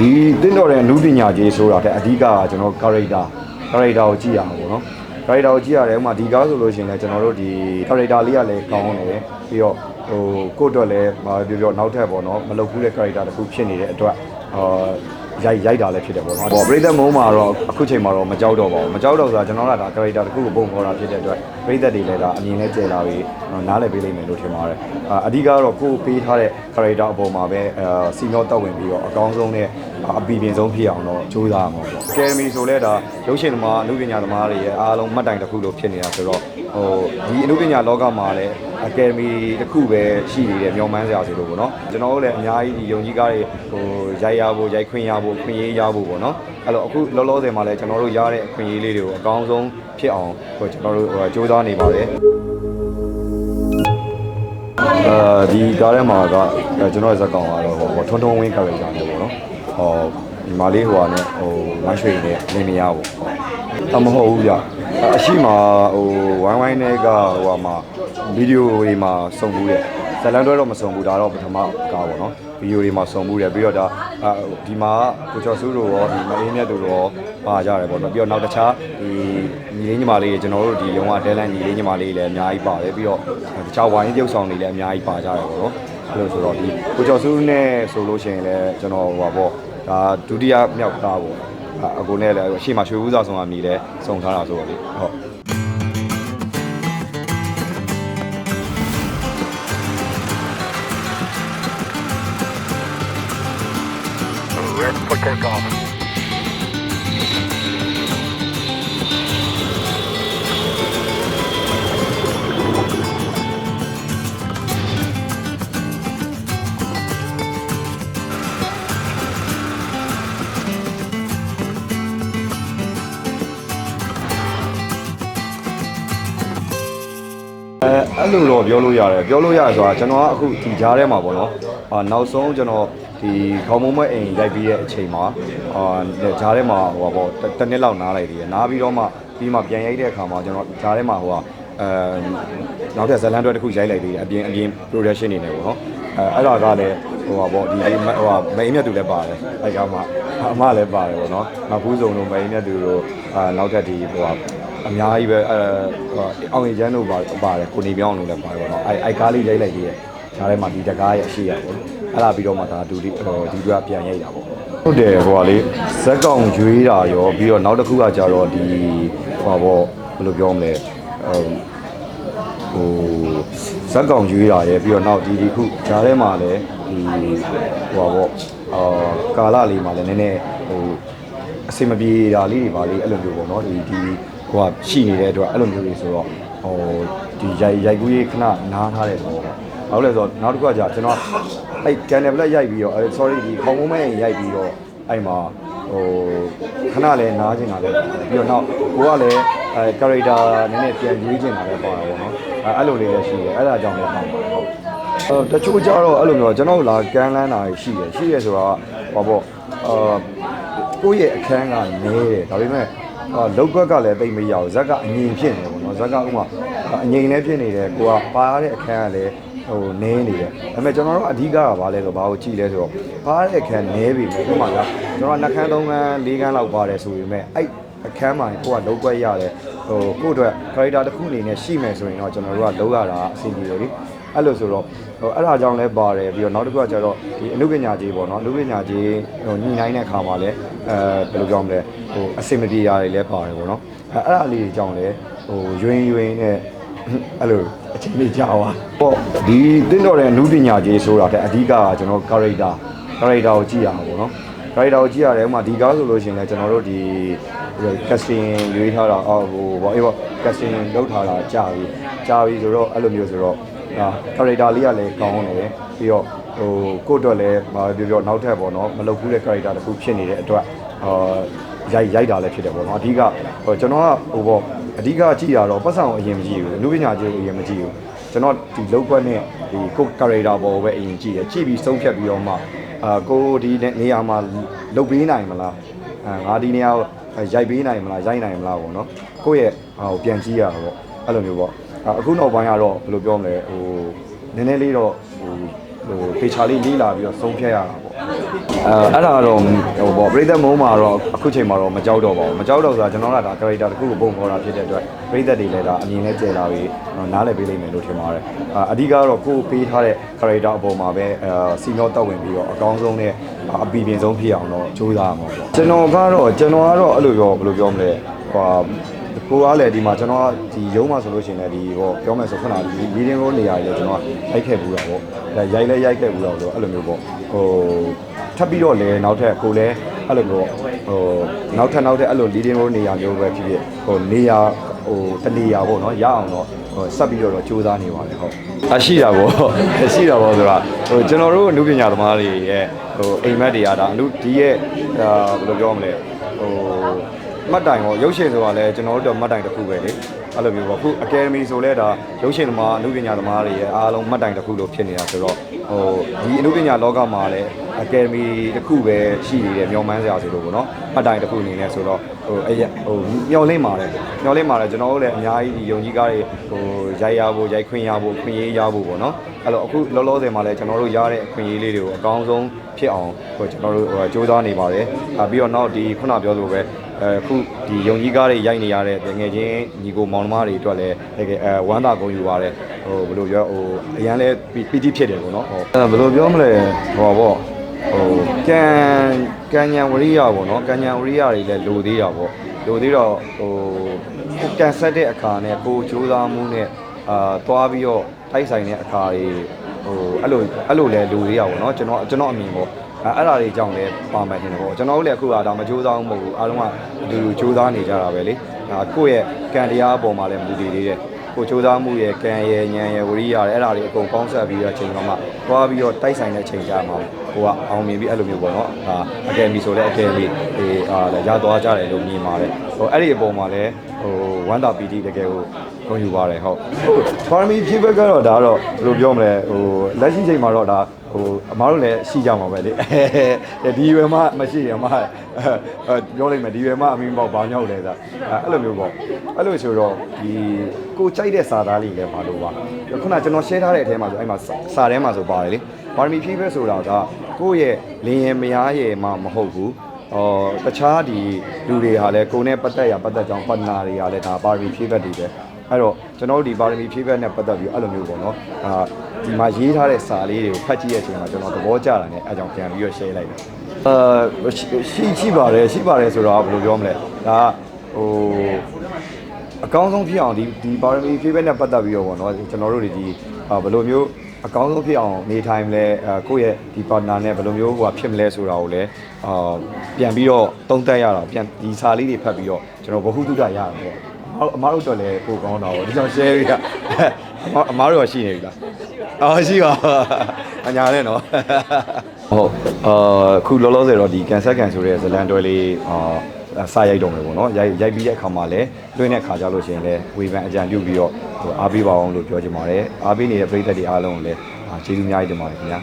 ဒီတင်းတော်တဲ့အမှုပညာကြီးဆိုတာတဲ့အဓိကကကျွန်တော် character character ကိုကြည့်ရမှာပေါ့နော် character ကိုကြည့်ရတယ်ဥပမာဒီကားဆိုလို့ရှိရင်လည်းကျွန်တော်တို့ဒီ character လေးကလည်းကောင်းတယ်ပြီးတော့ဟိုကိုယ့်အတွက်လည်းမပြောပြောနောက်ထပ်ပေါ့နော်မလုပ်ဘူးတဲ့ character တစ်ခုဖြစ်နေတဲ့အတွက်အာ ရိုက်ရိုက်တာလည်းဖြစ်တယ်ပေါ့နော်။ဟောပရိသတ်မုံမှာတော့အခုချိန်မှာတော့မကြောက်တော့ပါဘူး။မကြောက်တော့ဆိုတာကျွန်တော်ကဒါ character တစ်ခုကိုပုံဖော်တာဖြစ်တဲ့အတွက်ပရိသတ်တွေလည်းဒါအမြင်နဲ့ကျယ်လာပြီးနားလည်ပေးလိမ့်မယ်လို့ထင်ပါတယ်။အာအဓိကတော့ကိုယ်ပေးထားတဲ့ character အပေါ်မှာပဲအာစီမျောတောက်ဝင်ပြီးတော့အကောင်းဆုံးနဲ့အပီပြင်ဆုံးဖြစ်အောင်တော့ကြိုးစားရမှာပေါ့။ Academy ဆိုလဲဒါရုပ်ရှင်သမားအမှုပညာသမားတွေရဲ့အားလုံးမှတ်တိုင်တစ်ခုလို့ဖြစ်နေတာဆိုတော့ ဟိုဒီအမှုပညာလောကမှာလည်း Academy တစ်ခုပဲရှိနေတယ်မျောမှန်းစရာဆိုလို့ပေါ့နော်ကျွန်တော်တို့လည်းအများကြီးဒီယုံကြည်ကားတွေဟိုရိုက်ရဖို့ရိုက်ခွင့်ရဖို့ခွင့်ရေးရဖို့ပေါ့နော်အဲ့တော့အခုလောလောဆယ်မှာလည်းကျွန်တော်တို့ရတဲ့အခွင့်အရေးလေးတွေကိုအကောင်းဆုံးဖြစ်အောင်ဟိုကျွန်တော်တို့ဟိုစူးစမ်းနေပါတယ်အဲဒီကားထဲမှာကအဲကျွန်တော်ရဲ့ဇက်ကောင်ကတော့ဟိုထွန်းထွန်းဝင်း character နဲ့ပေါ့နော်ဟောဒီမာလေးဟိုဟာနဲ့ဟိုဝမ်းရွှေနဲ့လင်းမရပေါ့အမဟုတ်ဘူးဗျ အရှိမဟိုဝိုင်းဝိုင်းနဲ့ကဟိုဟာမှာဗီဒီယိုတွေမှာစုံဘူးတဲ့ဇလန်တွဲတော့မစုံဘူးဒါတော့ပထမကားပေါ့နော်ဗီဒီယိုတွေမှာစုံဘူးတယ်ပြီးတော့ဒါဒီမှာကိုကျော်စုတို့ရောဒီမအေးမြတ်တို့ရောပါကြတယ်ပေါ့နော်ပြီးတော့နောက်တခြားဒီညီလေးညီမလေးကျွန်တော်တို့ဒီရုံးကဒဲလန်ညီလေးညီမလေးလည်းအများကြီးပါတယ်ပြီးတော့တခြားဝိုင်းပြုတ်ဆောင်တွေလည်းအများကြီးပါကြတယ်ပေါ့နော်အဲ့လိုဆိုတော့ဒီကိုကျော်စုနဲ့ဆိုလို့ရှိရင်လည်းကျွန်တော်ဟိုပါပေါ့ဒါဒုတိယမြောက်သားပေါ့ အကိုနဲ့လည်းအရှိမရွှေဦးစာဆောင်အမည်လည်းစုံထားတာဆိုတော့လေဟုတ် အဲအဲ့လိုတော့ပြောလို့ရတယ်ပြောလို့ရတယ်ဆိုတာကျွန်တော်ကအခုဒီကြားထဲမှာပေါ့နော်အာနောက်ဆုံးကျွန်တော်ဒီခေါင်းမုံမွဲအိမ်ရိုက်ပြီးတဲ့အချိန်မှာအာကြားထဲမှာဟိုပါပေါ့တစ်နှစ်လောက်နားလိုက်သေးတယ်နားပြီးတော့မှပြီးမှပြန်ရိုက်တဲ့အခါမှာကျွန်တော်ကြားထဲမှာဟိုကအဲနောက်ထပ်ဇလန်တွဲတစ်ခုရိုက်လိုက်သေးတယ်အပြင်အပြင် production နေနေပေါ့နော်အဲအဲ့ဒါကလည်းဟိုပါပေါ့ဒီဟိုဟာမိန်မြတ်သူလည်းပါတယ်အဲကမှအမလည်းပါတယ်ပေါ့နော်နောက်ဘူးစုံတို့မိန်မြတ်သူတို့အာနောက်ထပ်ဒီဟိုဟာ အများကြီးပဲအဲအောင်ရင်ကျန်းတို့ပါပါတယ်ကိုနေပြောင်းလို့လည်းပါတယ်ပေါ့နော်အဲအဲကားလေးရိုက်လိုက်သေးတယ်ဈာထဲမှာဒီတကားရဲ့အရှိရပေါ့အဲ့ဒါပြီးတော့မှဒါဒူဒီဟိုဒီကပြန်ရိုက်တာပေါ့ဟုတ်တယ်ဟိုကလေဇက်ကောင်ကျွေးတာရောပြီးတော့နောက်တစ်ခုကကြတော့ဒီဟိုပေါ့ဘယ်လိုပြောမလဲဟိုဇက်ကောင်ကျွေးတာရယ်ပြီးတော့နောက်ဒီဒီခုဈာထဲမှာလည်းဒီဟိုပေါ့အာကာလလေးမှာလည်းနည်းနည်းဟိုအဆင်မပြေတာလေးတွေပါလေအဲ့လိုမျိုးပေါ့နော်ဒီဒီ ဟိုကရှိနေတဲ့အတွက်အဲ့လိုမျိုးတွေဆိုတော့ဟိုဒီရိုက်ရိုက်ကူးရေးခဏနားထားတဲ့ပေါ့ဘာလို့လဲဆိုတော့နောက်တစ်ခုကကြာကျွန်တော်အဲ့ကန်နယ်ဘလက်ရိုက်ပြီးတော့အဲ sorry ဒီခေါင်းမုံမဲရိုက်ပြီးတော့အဲ့မှာဟိုခဏလဲနားချင်တာလဲပြီးတော့နောက်ကိုကလည်းအဲ character နည်းနည်းပြန်ရွေးချင်တာလဲပါတာပေါ့နော်အဲအဲ့လိုလေးလည်းရှိတယ်အဲ့ဒါကြောင့်လည်းပါပါတယ်ဟုတ်အဲတချို့ကြတော့အဲ့လိုမျိုးကျွန်တော်လာကန်လန်းတာရှိတယ်ရှိတယ်ဆိုတာဟောပေါ့အာကိုယ့်ရဲ့အခန်းကနဲတယ်ဒါပေမဲ့အာ လောက်ကွက်ကလည်းတိတ်မရဘူးဇက်ကအငြိမ်ဖြစ်နေတယ်ပေါ့နော်ဇက်ကဥမာအငြိမ်လည်းဖြစ်နေတယ်ကိုကပါရတဲ့အခန်းကလည်းဟိုနဲနေတယ်ဒါပေမဲ့ကျွန်တော်တို့အဓိကကဘာလဲဆိုဘာကိုကြည့်လဲဆိုတော့ပါရတဲ့အခန်းနဲပြီမဲ့ဥမာကကျွန်တော်နှခမ်းသုံးခမ်းလေးခမ်းလောက်ပါတယ်ဆိုပေမဲ့အဲ့အခန်းမှာကိုကလောက်ကွက်ရတယ်ဟိုကိုယ့်အတွက် character တစ်ခုအနေနဲ့ရှိမယ်ဆိုရင်တော့ကျွန်တော်တို့ကလောက်ရတာအဆင်ပြေတယ်လေ အဲ့လိုဆိုတော့ဟိုအဲ့ဒါကြောင့်လဲပါတယ်ပြီးတော့နောက်တစ်ခုကကျတော့ဒီအနုပညာကြီးပေါ့နော်အနုပညာကြီးဟိုညှိနှိုင်းတဲ့အခါမှာလဲအဲဘယ်လိုပြောမလဲဟိုအစင်မပြေရတယ်လဲပါတယ်ပေါ့နော်အဲအဲ့ဒါလေးတွေကြောင့်လဲဟိုယွင်းယွင်းနဲ့အဲ့လိုအချိန်လေးကြာသွားပေါ့ဒီတင်းတော်တဲ့အနုပညာကြီးဆိုတာတဲ့အဓိကကကျွန်တော် character character ကိုကြည့်ရမှာပေါ့နော် character ကိုကြည့်ရတယ်ဥပမာဒီကားဆိုလို့ရှိရင်လည်းကျွန်တော်တို့ဒီ casting ရွေးထားတာအော်ဟိုဘာအေးပေါ့ casting လုပ်ထားတာကြာပြီကြာပြီဆိုတော့အဲ့လိုမျိုးဆိုတော့ ဒါ character လေးကလည်းကောင်းတယ်ပြီးတော့ဟိုကိုယ့်အတွက်လည်းဘာပြောပြောနောက်ထပ်ပေါ့နော်မလုပ်ဘူးတဲ့ character တစ်ခုဖြစ်နေတဲ့အတွက်အာရိုက်ရိုက်တာလည်းဖြစ်တယ်ပေါ့နော်အဓိကဟိုကျွန်တော်ကဟိုပေါ့အဓိကကြည့်ရတော့ပတ်စံကိုအရင်မကြည့်ဘူးအနုပညာကြီးကိုအရင်မကြည့်ဘူးကျွန်တော်ဒီလောက်ကွက်နဲ့ဒီကို character ပေါ်ကိုပဲအရင်ကြည့်တယ်ကြည့်ပြီးဆုံးဖြတ်ပြီးတော့မှအာကိုဒီနေရာမှာလုတ်ပေးနိုင်မလားအာငါဒီနေရာကိုရိုက်ပေးနိုင်မလားရိုက်နိုင်မလားပေါ့နော်ကိုယ့်ရဲ့ဟိုပြန်ကြည့်ရတာပေါ့အဲ့လိုမျိုးပေါ့ အခုနောက်ပိုင်းကတော့ဘယ်လိုပြောမလဲဟိုနည်းနည်းလေးတော့ဟိုဟိုပေချာလေးလေးလာပြီးတော့ဆုံးဖြတ်ရတာပေါ့အဲ့ဒါကတော့ဟိုပေါ့ပရိသတ်မုံမှာတော့အခုချိန်မှာတော့မကြောက်တော့ပါဘူးမကြောက်တော့ဆိုတာကျွန်တော်ကဒါ character တစ်ခုကိုပုံဖော်တာဖြစ်တဲ့အတွက်ပရိသတ်တွေလည်းဒါအမြင်နဲ့ကျဲလာပြီးနားလည်ပေးလိမ့်မယ်လို့ထင်ပါတယ်အာအဓိကတော့ကိုယ်ပေးထားတဲ့ character အပေါ်မှာပဲအဲစီနောတက်ဝင်ပြီးတော့အကောင်းဆုံးနဲ့အပီပြင်ဆုံးဖြစ်အောင်တော့ကြိုးစားရမှာပေါ့ကျွန်တော်ကတော့ကျွန်တော်ကတော့အဲ့လိုပြောဘယ်လိုပြောမလဲဟို ကိုကလည်းဒီမှာကျွန်တော်ကဒီရုံးမှာဆိုလို့ရှိရင်လည်းဒီဟောပြောမယ်ဆိုခုနကဒီမီဒီယံကိုနေရာကြီးလည်းကျွန်တော်ရိုက်ခဲ့ဘူးတာပေါ့ဒါရိုက်လဲရိုက်ခဲ့ဘူးတော့ဆိုအဲ့လိုမျိုးပေါ့ဟိုထပ်ပြီးတော့လည်းနောက်ထပ်ကိုလည်းအဲ့လိုမျိုးဟိုနောက်ထပ်နောက်ထပ်အဲ့လို leading role နေရာမျိုးပဲဖြစ်ဖြစ်ဟိုနေရာဟိုတနေရာပေါ့နော်ရအောင်တော့ဟိုဆက်ပြီးတော့တော့စူးစမ်းနေပါတယ်ဟုတ်အရှိတာပေါ့အရှိတာပေါ့ဆိုတာဟိုကျွန်တော်တို့အမှုပညာသမားတွေရဲ့ဟိုအိမ်မက်တွေကဒါအမှုဒီရဲ့အာဘယ်လိုပြောမလဲဟို မှတ်တိုင်ပေါ့ရုပ်ရှင်ဆိုတာလည်းကျွန်တော်တို့တော့မှတ်တိုင်တစ်ခုပဲလေအဲ့လိုမျိုးပေါ့အခုအကယ်ဒမီဆိုလဲဒါရုပ်ရှင်သမားအမှုပညာသမားတွေရဲ့အားလုံးမှတ်တိုင်တစ်ခုလို့ဖြစ်နေတာဆိုတော့ဟိုဒီအမှုပညာလောကမှာလည်းအကယ်ဒမီတစ်ခုပဲရှိနေတယ်မျောမှန်းစရာဆိုလို့ပေါ့နော်မှတ်တိုင်တစ်ခုအနေနဲ့ဆိုတော့ဟိုအရဟိုမျောလင့်ပါတယ်မျောလင့်ပါတယ်ကျွန်တော်တို့လည်းအများကြီးဒီယုံကြည်ကားတွေဟိုရိုက်ရဖို့ရိုက်ခွင့်ရဖို့ခွင့်ရေးရဖို့ပေါ့နော်အဲ့တော့အခုလောလောဆယ်မှာလည်းကျွန်တော်တို့ရတဲ့အခွင့်အရေးလေးတွေကိုအကောင်းဆုံးဖြစ်အောင်ဟိုကျွန်တော်တို့ဟိုစူးစမ်းနေပါတယ်အာပြီးတော့နောက်ဒီခုနပြောသလိုပဲ အခုဒီယုံကြီးကားတွေရိုက်နေရတဲ့ငယ်ချင်းညီကိုမောင်နှမတွေအတွက်လည်းတကယ်အဲဝမ်းသာကုန်ယူပါတယ်ဟိုဘယ်လိုပြောဟိုအရန်လဲပီတိဖြစ်တယ်ပေါ့နော်ဟိုအဲဘယ်လိုပြောမလဲဟိုပေါ့ဟိုကံကံညာဝရိယပေါ့နော်ကံညာဝရိယတွေလည်းလိုသေးတာပေါ့လိုသေးတော့ဟိုကိုကန်ဆက်တဲ့အခါနဲ့ကိုစူးစမ်းမှုနဲ့အာသွားပြီးတော့တိုက်ဆိုင်တဲ့အခါတွေဟိုအဲ့လိုအဲ့လိုလဲလိုသေးတာပေါ့နော်ကျွန်တော်ကျွန်တော်အမြင်ပေါ့ အဲအဲ့ဒါတွေကြောင့်လည်းပါမယ်ထင်တယ်ပေါ့ကျွန်တော်တို့လည်းအခုကဒါမကြိုးစားဘူးမဟုတ်ဘူးအားလုံးကအတူတူကြိုးစားနေကြတာပဲလေဒါကိုယ့်ရဲ့ကံတရားအပေါ်မှာလည်းမူတည်သေးတယ်ကိုကြိုးစားမှုရဲ့ကံရဲ့ဉာဏ်ရဲ့ဝိရိယရဲ့အဲ့ဒါတွေအကုန်ပေါင်းစပ်ပြီးတော့ချိန်တော့မှသွားပြီးတော့တိုက်ဆိုင်တဲ့ချိန်ကြမှာကိုကအောင်မြင်ပြီးအဲ့လိုမျိုးပေါ့နော်ဒါအကယ်မီဆိုလည်းအကယ်မီအေးအာရသွားကြတယ်လို့မြင်ပါတယ်ဟိုအဲ့ဒီအပေါ်မှာလည်းဟိုဝမ်းသာပီတိတကယ်ကိုဂုဏ်ယူပါတယ်ဟုတ်ပါရမီဖြစ်ဘက်ကတော့ဒါကတော့ဘယ်လိုပြောမလဲဟိုလက်ရှိချိန်မှာတော့ဒါ ဟိုအမားတို့လည်းရှိကြမှာပဲလေဒီရွယ်မှမရှိရင်အမအဲပြောလိုက်မယ်ဒီရွယ်မှအမင်းပေါ့ဘာညောက်လဲဆိုအဲ့လိုမျိုးပေါ့အဲ့လိုဆိုတော့ဒီကိုကြိုက်တဲ့စာသားလေးလည်းပါလို့ပါခုနကျွန်တော် share ထားတဲ့အထဲမှာဆိုအဲ့မှာစာထဲမှာဆိုပါတယ်လေပါရမီဖြစ်ဘက်ဆိုတာကကိုယ့်ရဲ့လင်းရင်မယားရဲ့မှမဟုတ်ဘူးအော်တခြားဒီလူတွေဟာလည်းကိုယ်နဲ့ပတ်သက်ရပတ်သက်ကြောင်းပတ်နာတွေကလည်းဒါပါရမီဖြစ်ဘက်တွေပဲ အဲ့တော့ကျွန်တော်တို့ဒီပါရမီဖြစ်ဘက်နဲ့ပတ်သက်ပြီးအဲ့လိုမျိုးပေါ့နော်အာဒီမှာရေးထားတဲ့စာလေးတွေကိုဖတ်ကြည့်တဲ့အချိန်မှာကျွန်တော်သဘောကျတာနဲ့အဲကြောင့်ပြန်ပြီးတော့ share လိုက်တယ်အာရှိရှိပါတယ်ရှိပါတယ်ဆိုတော့ဘယ်လိုပြောမလဲဒါဟိုအကောင်းဆုံးဖြစ်အောင်ဒီဒီပါရမီဖြစ်ဘက်နဲ့ပတ်သက်ပြီးတော့ပေါ့နော်ကျွန်တော်တို့တွေဒီအာဘယ်လိုမျိုးအကောင်းဆုံးဖြစ်အောင်နေထိုင်မလဲအဲကိုယ့်ရဲ့ဒီ partner နဲ့ဘယ်လိုမျိုးဟိုဟာဖြစ်မလဲဆိုတာကိုလည်းအာပြန်ပြီးတော့သုံးသပ်ရတာပြန်ဒီစာလေးတွေဖတ်ပြီးတော့ကျွန်တော်ဘ ഹു တုဒရရတ ယ်ပေါ့အမားတို့တော့လည်းပိုကောင်းတာပေါ့ဒီကြောင့် share ရအမားတို့ကရှိနေပြီလားအော်ရှိပါအညာနဲ့နော်ဟုတ်အာခုလောလောဆယ်တော့ဒီကန်ဆက်ကန်ဆိုတဲ့ဇလန်တွဲလေးအာစာရိုက်တော့မယ်ပေါ့နော်ရိုက်ရိုက်ပြီးတဲ့အခါမှာလည်းတွင်းတဲ့ခါကြလို့ရှိရင်လည်းဝေဖန်အကြံပြုပြီးတော့ဟိုအားပေးပါအောင်လို့ပြောချင်ပါတယ်အားပေးနေတဲ့ပရိသတ်တွေအားလုံးကိုလည်းကျေးဇူးအများကြီးတင်ပါတယ်ခင်ဗျာ